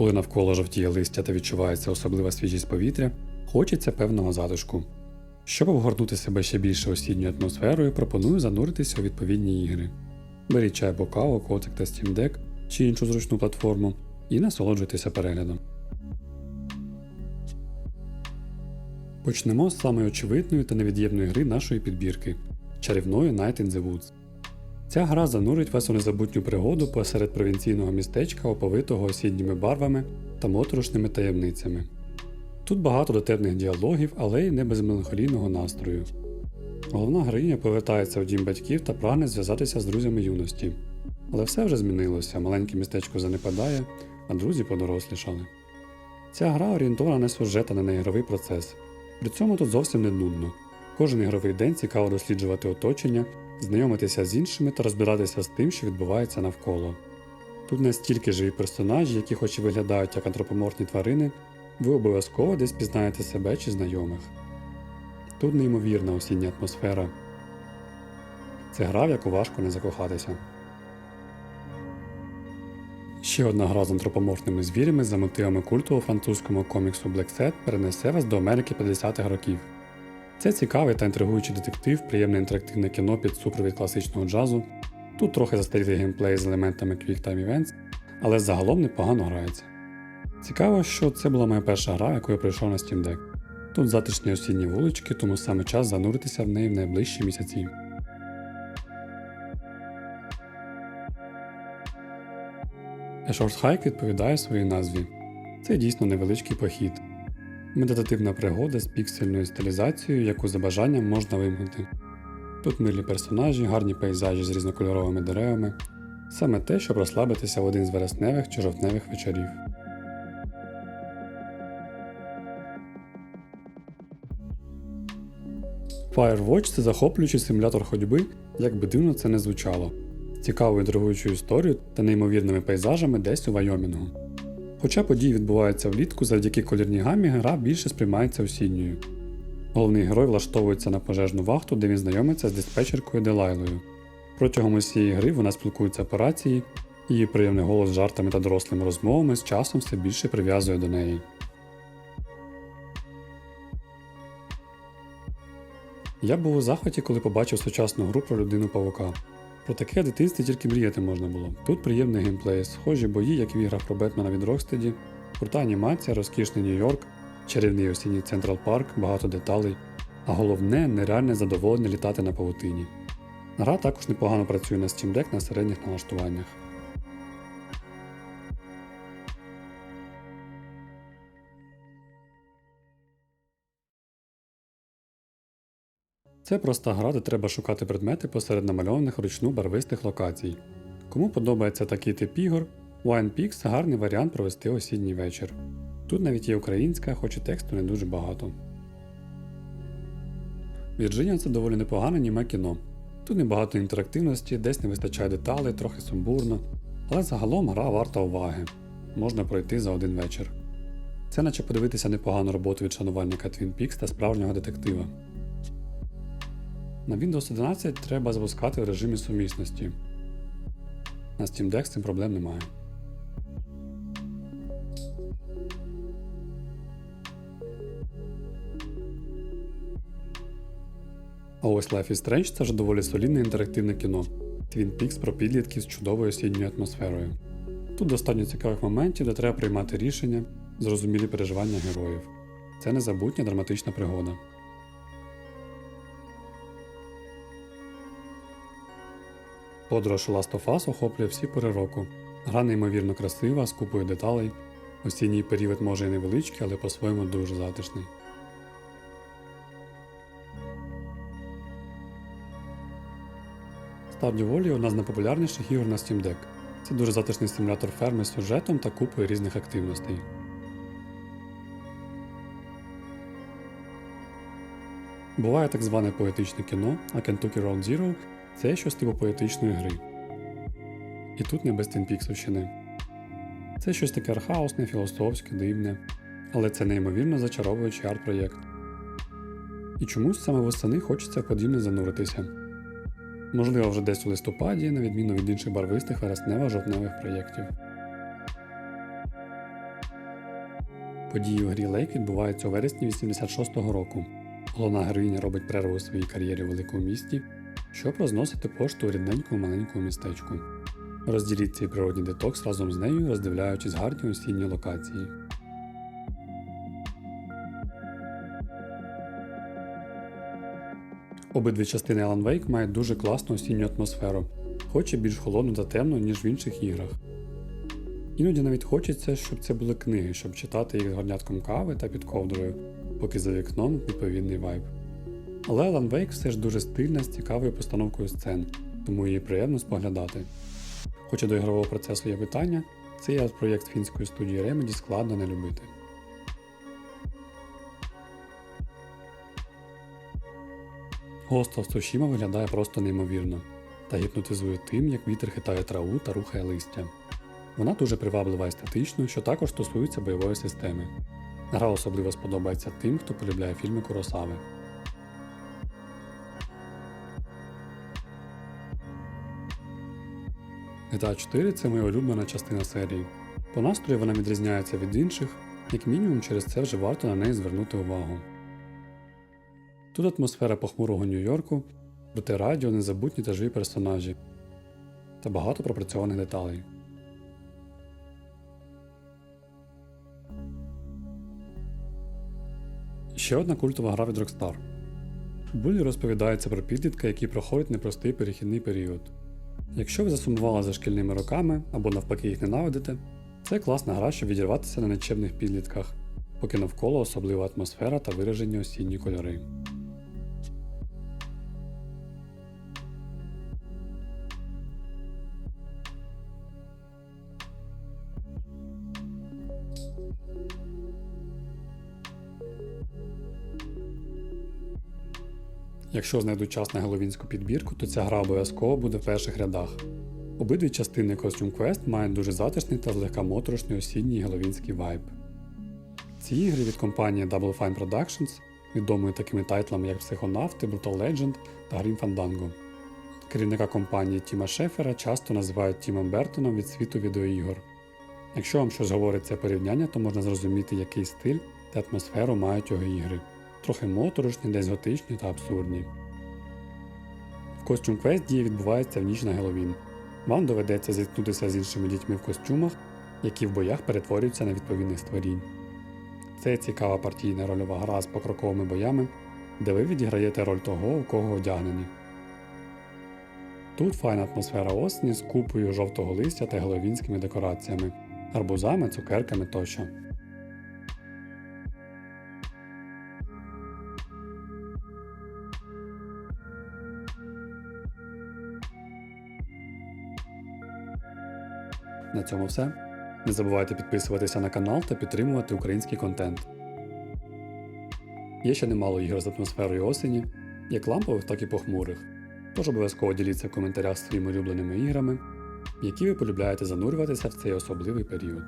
Коли навколо жовтіє листя та відчувається особлива свіжість повітря, хочеться певного затишку. Щоб обгорнути себе ще більше осінньою атмосферою, пропоную зануритися у відповідні ігри. Беріть чай або каву, котик та Steam Deck чи іншу зручну платформу і насолоджуйтеся переглядом. Почнемо з самої очевидної та невід'ємної гри нашої підбірки чарівної Night in the Woods. Ця гра занурить вас у незабутню пригоду посеред провінційного містечка, оповитого осінніми барвами та моторошними таємницями. Тут багато дотепних діалогів, але й не без меланхолійного настрою. Головна героїня повертається в дім батьків та прагне зв'язатися з друзями юності. Але все вже змінилося, маленьке містечко занепадає, а друзі подорослішали. Ця гра орієнтована на сюжет, а не на ігровий процес. При цьому тут зовсім не нудно. Кожен ігровий день цікаво досліджувати оточення, знайомитися з іншими та розбиратися з тим, що відбувається навколо. Тут настільки живі персонажі, які хоч і виглядають як антропоморфні тварини, ви обов'язково десь пізнаєте себе чи знайомих. Тут неймовірна осіння атмосфера. Це гра, в яку важко не закохатися. Ще одна гра з антропоморфними звірями за мотивами культу у французькому коміксу Black Set перенесе вас до Америки 50-х років. Це цікавий та інтригуючий детектив, приємне інтерактивне кіно під супровід класичного джазу. Тут трохи застарілий геймплей з елементами Quick Time Events, але загалом непогано грається. Цікаво, що це була моя перша гра, яку я прийшов на Steam Deck. Тут затишні осінні вулички, тому саме час зануритися в неї в найближчі місяці. A Short Hike відповідає своїй назві. Це дійсно невеличкий похід. Медитативна пригода з піксельною стилізацією, яку за бажанням можна вимкнути. Тут милі персонажі, гарні пейзажі з різнокольоровими деревами, саме те, щоб розслабитися в один з вересневих чи жовтневих вечорів. Firewatch це захоплюючий симулятор ходьби, як би дивно це не звучало, з цікавою інтригуючою історією та неймовірними пейзажами десь у Вайомінгу. Хоча події відбуваються влітку, завдяки колірній гамі гра більше сприймається осінньою. Головний герой влаштовується на пожежну вахту, де він знайомиться з диспетчеркою Делайлою. Протягом усієї гри вона спілкується по рації, її приємний голос з жартами та дорослими розмовами з часом все більше прив'язує до неї. Я був у захваті, коли побачив сучасну гру про людину павука. Про таке в дитинстві тільки мріяти можна було. Тут приємний геймплей, схожі бої, як в іграх про Бетмена від Рокстеді, крута анімація, розкішний Нью-Йорк, чарівний осінній Централ Парк, багато деталей, а головне нереальне задоволення літати на павутині. Гра також непогано працює на Steam Deck на середніх налаштуваннях. Це проста гра, де треба шукати предмети посеред намальованих вручну барвистих локацій. Кому подобається такий тип ігор, Wine Peaks гарний варіант провести осінній вечір. Тут навіть є українська, хоч і тексту не дуже багато. Вірджинія це доволі непогане німе кіно. Тут небагато інтерактивності, десь не вистачає деталей, трохи сумбурно, але загалом гра варта уваги. Можна пройти за один вечір. Це наче подивитися непогану роботу від шанувальника Twin Peaks та справжнього детектива. На Windows 11 треба запускати в режимі сумісності. На Steam Deck з цим проблем немає. А ось Life is Strange це вже доволі солідне інтерактивне кіно. Twin Peaks про підлітків з чудовою осінньою атмосферою. Тут достатньо цікавих моментів, де треба приймати рішення, зрозумілі переживання героїв. Це незабутня драматична пригода. Подорож Last of Us охоплює всі пори року. Гра неймовірно красива, з купою деталей. Осінній період може і невеличкий, але по-своєму дуже затишний. Stardew Valley – одна з найпопулярніших ігор на Steam Deck. Це дуже затишний симулятор ферми з сюжетом та купою різних активностей. Буває так зване поетичне кіно, а Kentucky Round Zero це щось типу поетичної гри. І тут не без тінпіксовщини. Це щось таке архаусне, філософське, дивне, але це неймовірно зачаровуючий арт-проєкт. І чомусь саме восени хочеться подібне зануритися. Можливо, вже десь у листопаді, на відміну від інших барвистих вереснево-жовтневих проєктів. Події у грі Лейк відбуваються у вересні 86-го року. Головна героїня робить перерву у своїй кар'єрі у великому місті, щоб розносити пошту рідненькому маленькому містечку. Розділіть цей природній детокс разом з нею, роздивляючись гарні осінні локації. Обидві частини Alan Wake мають дуже класну осінню атмосферу, хоч і більш холодну та темну, ніж в інших іграх. Іноді навіть хочеться, щоб це були книги, щоб читати їх з горнятком кави та під ковдрою, поки за вікном відповідний вайб. Але Alan Wake все ж дуже стильна з цікавою постановкою сцен, тому її приємно споглядати. Хоча до ігрового процесу є питання, цей арт-проєкт фінської студії Remedy складно не любити. Ghost of Tsushima виглядає просто неймовірно та гіпнотизує тим, як вітер хитає траву та рухає листя. Вона дуже приваблива естетично, що також стосується бойової системи. Гра особливо сподобається тим, хто полюбляє фільми Куросави. GTA 4 це моя улюблена частина серії. По настрою вона відрізняється від інших, як мінімум через це вже варто на неї звернути увагу. Тут атмосфера похмурого Нью-Йорку, проте радіо, незабутні та живі персонажі та багато пропрацьованих деталей. Ще одна культова гра від Rockstar. У Булі розповідається про підлітка, який проходить непростий перехідний період. Якщо ви засумували за шкільними роками або навпаки їх ненавидите, це класна гра, щоб відірватися на нечемних підлітках, поки навколо особлива атмосфера та виражені осінні кольори. Якщо знайду час на геловінську підбірку, то ця гра обов'язково буде в перших рядах. Обидві частини Costume Quest мають дуже затишний та злегка моторошний осінній геловінський вайб. Ці ігри від компанії Double Fine Productions, відомої такими тайтлами як Психонавти, Brutal Legend та Grim Fandango. Керівника компанії Тіма Шефера часто називають Тімом Бертоном від світу відеоігор. Якщо вам щось говорить це порівняння, то можна зрозуміти, який стиль та атмосферу мають його ігри трохи моторошні, десь готичні та абсурдні. В Costume Quest дія відбувається в ніч на Геловін. Вам доведеться зіткнутися з іншими дітьми в костюмах, які в боях перетворюються на відповідних створінь. Це цікава партійна рольова гра з покроковими боями, де ви відіграєте роль того, у кого одягнені. Тут файна атмосфера осені з купою жовтого листя та геловінськими декораціями, арбузами, цукерками тощо. На цьому все. Не забувайте підписуватися на канал та підтримувати український контент. Є ще немало ігор з атмосферою осені, як лампових, так і похмурих. Тож обов'язково діліться в коментарях своїми улюбленими іграми, які ви полюбляєте занурюватися в цей особливий період.